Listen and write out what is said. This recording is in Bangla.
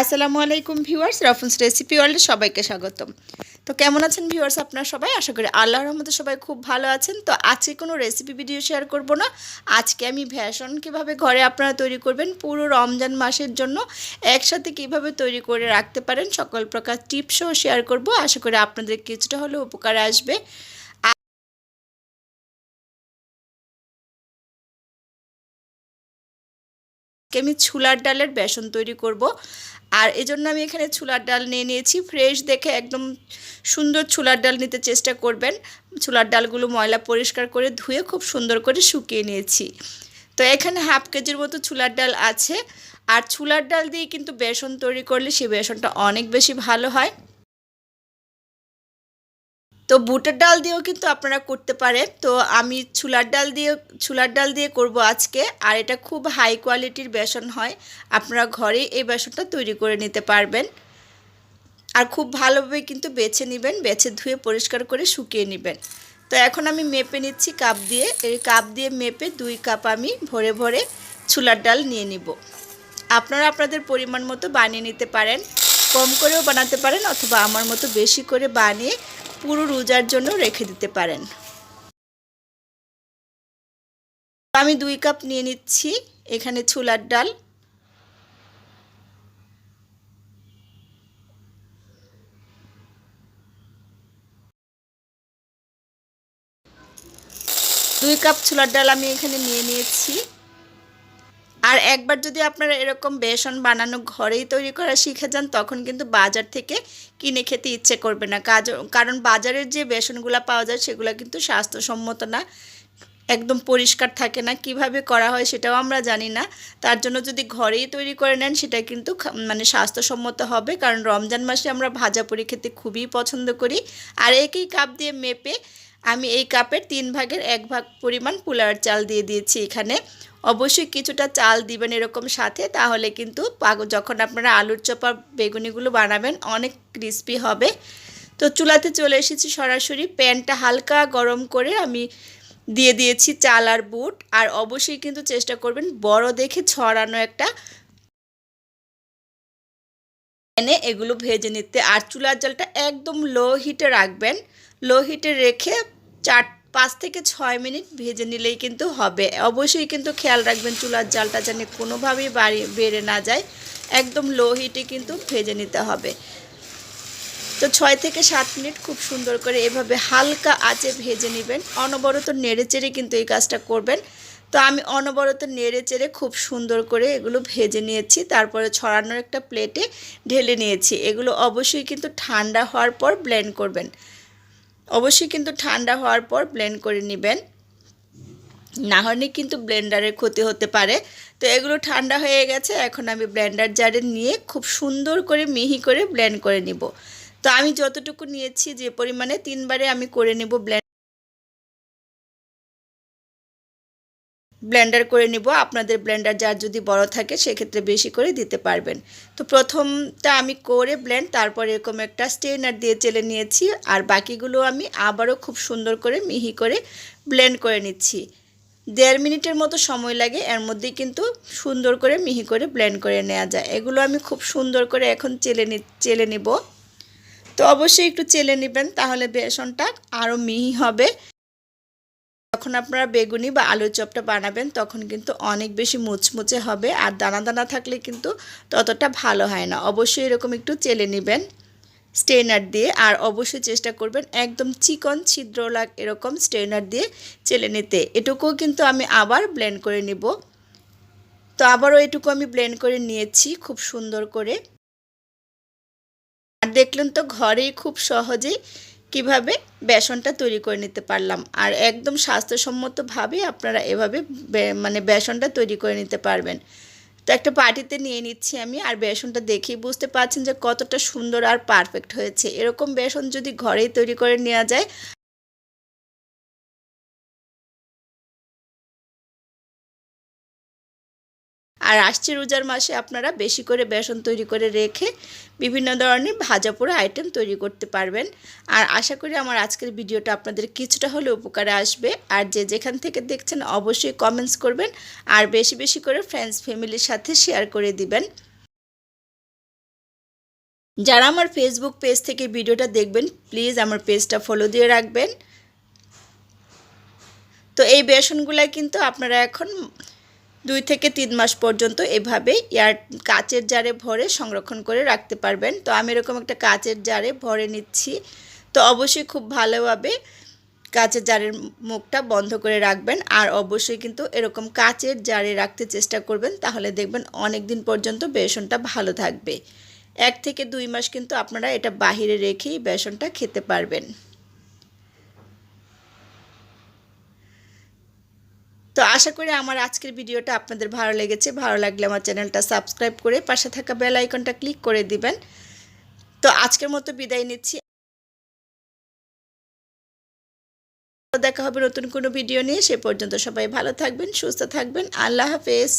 আসসালামু আলাইকুম ভিউয়ার্স রফুন্স রেসিপি ওয়ার্ল্ডে সবাইকে স্বাগতম। তো কেমন আছেন ভিউয়ার্স আপনারা সবাই? আশা করি আল্লাহর রহমতে সবাই খুব ভালো আছেন। তো আজকে কোনো রেসিপি ভিডিও শেয়ার করব না। আজকে আমি ভ্যাসন কীভাবে ঘরে আপনারা তৈরি করবেন, পুরো রমজান মাসের জন্য একসাথে কীভাবে তৈরি করে রাখতে পারেন, সকল প্রকার টিপসও শেয়ার করব। আশা করি আপনাদের কিছুটা হলেও উপকার আসবে। আমি ছোলার ডালের বেসন তৈরি করব। আর এজন্য আমি এখানে ছোলার ডাল নিয়ে নিয়েছি। ফ্রেশ দেখে একদম সুন্দর ছোলার ডাল নিতে চেষ্টা করবেন। ছোলার ডালগুলো ময়লা পরিষ্কার করে ধুয়ে খুব সুন্দর করে শুকিয়ে নিয়েছি। তো এখানে হাফ কেজির মতো ছোলার ডাল আছে। আর ছোলার ডাল দিয়ে কিন্তু বেসন তৈরি করলে সেই বেসনটা অনেক বেশি ভালো হয়। তো বুটের ডাল দিয়েও কিন্তু আপনারা করতে পারেন। তো আমি ছুলার ডাল দিয়ে ছুলার ডাল দিয়ে করব আজকে। আর এটা খুব হাই কোয়ালিটির বেসন হয়। আপনারা ঘরেই এই বেসনটা তৈরি করে নিতে পারবেন। আর খুব ভালোভাবে কিন্তু বেছে নেবেন, বেছে ধুয়ে পরিষ্কার করে শুকিয়ে নেবেন। তো এখন আমি মেপে নিচ্ছি কাপ দিয়ে। এই কাপ দিয়ে মেপে দুই কাপ আমি ভরে ভরে ছুলার ডাল নিয়ে নিব। আপনারা আপনাদের পরিমাণ মতো বানিয়ে নিতে পারেন। কম করেও বানাতে পারেন অথবা আমার মতো বেশি করে বানিয়ে পুরো রোজার জন্য রেখে দিতে পারেন। আমি দুই কাপ নিয়ে নিচ্ছি, এখানে ছোলার ডাল। দুই কাপ ছোলার ডাল আমি এখানে নিয়ে নিয়েছি। আর একবার যদি আপনারা এরকম বেসন বানানো ঘরেই তৈরি করা শিখে যান, তখন কিন্তু বাজার থেকে কিনে খেতে ইচ্ছে করবে না। কাজ, কারণ বাজারের যে বেসনগুলো পাওয়া যায়, সেগুলো কিন্তু স্বাস্থ্যসম্মত না, একদম পরিষ্কার থাকে না। কীভাবে করা হয় সেটাও আমরা জানি না। তার জন্য যদি ঘরেই তৈরি করে নেন, সেটা কিন্তু মানে স্বাস্থ্যসম্মত হবে। কারণ রমজান মাসে আমরা ভাজা পরি খেতে খুবই পছন্দ করি। আর একই কাপ দিয়ে মেপে আমি এই কাপের তিন ভাগের এক ভাগ পরিমাণ পোলার চাল দিয়ে দিয়েছি এখানে। অবশ্যই কিছুটা চাল দিবেন এরকম সাথে, তাহলে কিন্তু যখন আপনারা আলুর চপা, বেগুনিগুলো বানাবেন, অনেক ক্রিস্পি হবে। তো চুলাতে চলে এসেছি সরাসরি, প্যানটা হালকা গরম করে আমি দিয়ে দিয়েছি চাল আর বুট, আর অবশ্যই কিন্তু চেষ্টা করবেন বড় দেখে ছড়ানো একটা এনে এগুলো ভেজে নিতে। আর চুলার জলটা একদম লো হিটে রাখবেন। লো হিটে রেখে চার পাঁচ থেকে ছয় মিনিট ভেজে নিলেই কিন্তু হবে। অবশ্যই কিন্তু খেয়াল রাখবেন, চুলার জালটা যেন কোনোভাবেই বাড়ি, বেড়ে না যায়। একদম লো হিটে কিন্তু ভেজে নিতে হবে। তো ছয় থেকে সাত মিনিট খুব সুন্দর করে এভাবে হালকা আঁচে ভেজে নেবেন। অনবরত নেড়ে চেড়ে কিন্তু এই কাজটা করবেন। তো আমি অনবরত নেড়ে চেড়ে খুব সুন্দর করে এগুলো ভেজে নিয়েছি। তারপরে ছড়ানোর একটা প্লেটে ঢেলে নিয়েছি। এগুলো অবশ্যই কিন্তু ঠান্ডা হওয়ার পর ব্লেন্ড করবেন। অবশ্যই কিন্তু ঠান্ডা হওয়ার পর ব্লেন্ড করে নেবেন। না হলে কিন্তু ব্লেন্ডারের ক্ষতি হতে পারে। তো এগুলো ঠান্ডা হয়ে গেছে, এখন আমি ব্লেন্ডার জারে নিয়ে খুব সুন্দর করে মিহি করে ব্লেন্ড করে নিব। তো আমি যতটুকু নিয়েছি, যে পরিমাণে তিনবারে আমি করে নেব ব্লেন্ড ব্লেন্ডার করে নিব। আপনাদের ব্লেন্ডার যার যদি বড় থাকে সেক্ষেত্রে বেশি করে দিতে পারবেন। তো প্রথমটা আমি করে ব্লেন্ড, তারপর এরকম একটা স্টেনার দিয়ে চেলে নিয়েছি। আর বাকিগুলো আমি আবারও খুব সুন্দর করে মিহি করে ব্লেন্ড করে নিচ্ছি। দেড় মিনিটের মতো সময় লাগে, এর মধ্যেই কিন্তু সুন্দর করে মিহি করে ব্লেন্ড করে নেওয়া যায়। এগুলো আমি খুব সুন্দর করে এখন চেলে নি, চেলে নিব। তো অবশ্যই একটু চেলে নেবেন, তাহলে বেসনটা আরও মিহি হবে। যখন আপনারা বেগুনি বা আলুর চপটা বানাবেন, তখন কিন্তু অনেক বেশি মুচমুচে হবে আর দানা দানা থাকলে কিন্তু ততটা ভালো হয় না। অবশ্যই এরকম একটু চেলে নেবেন স্টেনার দিয়ে আর অবশ্যই চেষ্টা করবেন একদম চিকন ছিদ্র লাগ এরকম স্টেনার দিয়ে চেলে নিতে। এটুকুও কিন্তু আমি আবার ব্লেন্ড করে নিব। তো আবারও এটুকু আমি ব্লেন্ড করে নিয়েছি খুব সুন্দর করে। আর দেখলেন তো ঘরেই খুব সহজেই কীভাবে বেসনটা তৈরি করে নিতে পারলাম? আর একদম স্বাস্থ্যসম্মতভাবে আপনারা এভাবে মানে বেসনটা তৈরি করে নিতে পারবেন। তো একটা পার্টিতে নিয়ে নিচ্ছি আমি, আর বেসনটা দেখেই বুঝতে পারছেন যে কতটা সুন্দর আর পারফেক্ট হয়েছে। এরকম বেসন যদি ঘরেই তৈরি করে নেওয়া যায় আর আসছে রোজার মাসে আপনারা বেশি করে বেসন তৈরি করে রেখে বিভিন্ন ধরনের ভাজা পোড়া আইটেম তৈরি করতে পারবেন। আর আশা করি আমার আজকের ভিডিওটা আপনাদের কিছুটা হলে উপকারে আসবে। আর যে যেখান থেকে দেখছেন অবশ্যই কমেন্টস করবেন আর বেশি বেশি করে ফ্রেন্ডস ফ্যামিলির সাথে শেয়ার করে দিবেন। যারা আমার ফেসবুক পেজ থেকে ভিডিওটা দেখবেন প্লিজ আমার পেজটা ফলো দিয়ে রাখবেন। তো এই বেসনগুলো কিন্তু আপনারা এখন দুই থেকে তিন মাস পর্যন্ত এভাবে ইয়ার কাচের জারে ভরে সংরক্ষণ করে রাখতে পারবেন। তো আমি এরকম একটা কাচের জারে ভরে নিচ্ছি। তো অবশ্যই খুব ভালোভাবে কাচের জারের মুখটা বন্ধ করে রাখবেন। আর অবশ্যই কিন্তু এরকম কাচের জারে রাখতে চেষ্টা করবেন, তাহলে দেখবেন অনেক দিন পর্যন্ত বেসনটা ভালো থাকবে। এক থেকে দুই মাস কিন্তু আপনারা এটা বাহিরে রেখেই বেসনটা খেতে পারবেন। তো আশা করি আমার আজকের ভিডিওটা আপনাদের ভালো লেগেছে। ভালো লাগলে আমার চ্যানেলটা সাবস্ক্রাইব করে পাশে থাকা বেল আইকনটা ক্লিক করে দিবেন। তো আজকের মতো বিদায় নিচ্ছি। দেখা হবে নতুন কোনো ভিডিও নিয়ে। সে পর্যন্ত সবাই ভালো থাকবেন, সুস্থ থাকবেন। আল্লাহ হাফেজ।